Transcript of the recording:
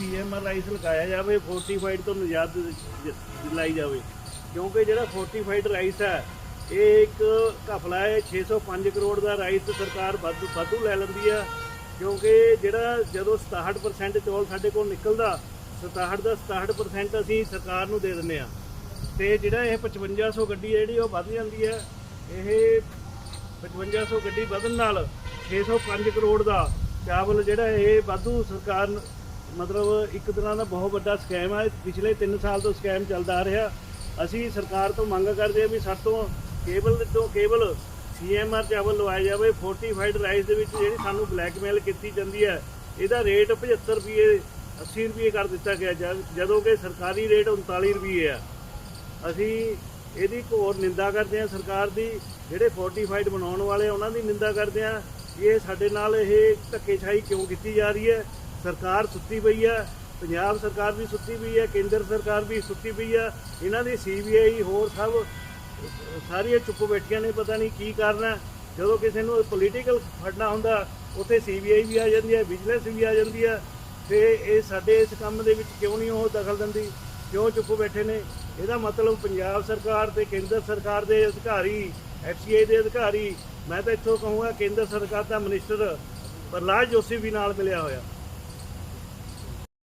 ਸੀਐਮਆਰ rice ਲਗਾਇਆ ਜਾਵੇ ਫੋਰਟੀਫਾਈਡ ਤੋਂ ਨਜ਼ਾਦ ਜ- ਦਿਲਾਈ ਜਾਵੇ। ਕਿਉਂਕਿ ਜਿਹੜਾ ਫੋਰਟੀਫਾਈਡ ਰਾਈਸ ਹੈ, ਇਹ ਇੱਕ ਘਪਲਾ ਹੈ 605 ਕਰੋੜ ਦਾ ਰਾਈਸ ਸਰਕਾਰ ਵਾਧੂ ਵਾਧੂ ਲੈ ਲੈਂਦੀ ਆ ਕਿਉਂਕਿ ਜਿਹੜਾ ਜਦੋਂ 67% ਚੌਲ ਸਾਡੇ ਕੋਲ ਨਿਕਲਦਾ 67 ਦਾ 67% ਅਸੀਂ ਸਰਕਾਰ ਨੂੰ ਦੇ ਦਿੰਦੇ ਆ ਤੇ ਜਿਹੜਾ ਇਹ 5500 ਗੱਡੀ ਜਿਹੜੀ ਉਹ ਵੱਧ ਜਾਂਦੀ ਹੈ। ਇਹ 5500 ਗੱਡੀ ਵਧਣ ਨਾਲ 605 ਕਰੋੜ ਦਾ ਚਾਵਲ ਜਿਹੜਾ ਇਹ ਵਾਧੂ ਸਰਕਾਰ ਮਤਲਬ ਇੱਕ ਤਰ੍ਹਾਂ ਦਾ ਬਹੁਤ ਵੱਡਾ ਸਕੈਮ ਹੈ ਪਿਛਲੇ 3 ਸਾਲ ਤੋਂ ਸਕੈਮ ਚੱਲਦਾ ਆ ਰਿਹਾ। ਅਸੀਂ ਸਰਕਾਰ ਤੋਂ ਮੰਗ ਕਰਦੇ ਹਾਂ ਵੀ ਸਾਡੇ ਤੋਂ ਕੇਬਲ ਤੋਂ ਕੇਬਲ ਸੀਐਮਆਰ ਚਾਵਲ ਲਵਾਇਆ ਜਾਵੇ। ਫੋਰਟੀਫਾਈਡ ਰਾਈਸ ਦੇ ਵਿੱਚ ਜਿਹੜੀ ਸਾਨੂੰ ਬਲੈਕਮੇਲ ਕੀਤੀ ਜਾਂਦੀ ਹੈ ਇਹਦਾ ਰੇਟ 75 ਰੁਪਏ 80 ਰੁਪਏ ਕਰ ਦਿੱਤਾ ਗਿਆ। ਜਦੋਂ ਕਿ ਸਰਕਾਰੀ ਰੇਟ 39 ਰੁਪਏ ਆ। ਅਸੀਂ ਇਹਦੀ ਹੋਰ ਨਿੰਦਾ ਕਰਦੇ ਹਾਂ ਸਰਕਾਰ ਦੀ ਜਿਹੜੇ ਫੋਰਟੀਫਾਈਡ ਬਣਾਉਣ ਵਾਲੇ ਆ, ਉਹਨਾਂ ਦੀ ਨਿੰਦਾ ਕਰਦੇ ਹਾਂ ਇਹ ਸਾਡੇ ਨਾਲ ਇਹ ਧੱਕੇਸ਼ਾਹੀ ਕਿਉਂ ਕੀਤੀ ਜਾ ਰਹੀ ਹੈ? ਸਰਕਾਰ ਸੁੱਤੀ ਪਈ ਹੈ ਪੰਜਾਬ ਸਰਕਾਰ ਵੀ ਸੁੱਤੀ ਪਈ ਹੈ ਕੇਂਦਰ ਸਰਕਾਰ ਵੀ ਸੁੱਤੀ ਪਈ ਹੈ ਇਹਨਾਂ ਦੀ ਸੀਬੀਆਈ ਹੋਰ ਸਭ, ਸਾਰੀਆਂ ਚੁੱਪ ਬੈਠੀਆਂ ਨੇ, ਪਤਾ ਨਹੀਂ ਕੀ ਕਰਨਾ ਜਦੋਂ ਕਿਸੇ ਨੂੰ ਪੋਲੀਟੀਕਲ ਫੜਨਾ ਹੁੰਦਾ, ਉੱਥੇ ਸੀਬੀਆਈ ਵੀ ਆ ਜਾਂਦੀ ਹੈ ਵਿਜੀਲੈਂਸ ਵੀ ਆ ਜਾਂਦੀ ਹੈ ਤੇ ਇਹ ਸਾਡੇ ਇਸ ਕੰਮ ਦੇ ਵਿੱਚ ਕਿਉਂ ਨਹੀਂ ਉਹ ਦਖਲ ਦਿੰਦੀ? ਕਿਉਂ ਚੁੱਪ ਬੈਠੇ ਨੇ? ਇਹਦਾ ਮਤਲਬ ਪੰਜਾਬ ਸਰਕਾਰ ਤੇ ਕੇਂਦਰ ਸਰਕਾਰ ਦੇ ਅਧਿਕਾਰੀ ਐਫਸੀਆਈ ਦੇ ਅਧਿਕਾਰੀ, ਮੈਂ ਤਾਂ ਇੱਥੋਂ ਕਹੂੰਗਾ ਕੇਂਦਰ ਸਰਕਾਰ ਦਾ ਮਿਨਿਸਟਰ ਪ੍ਰਹਲਾਦ ਜੋਸ਼ੀ ਵੀ ਨਾਲ ਮਿਲਿਆ ਹੋਇਆ।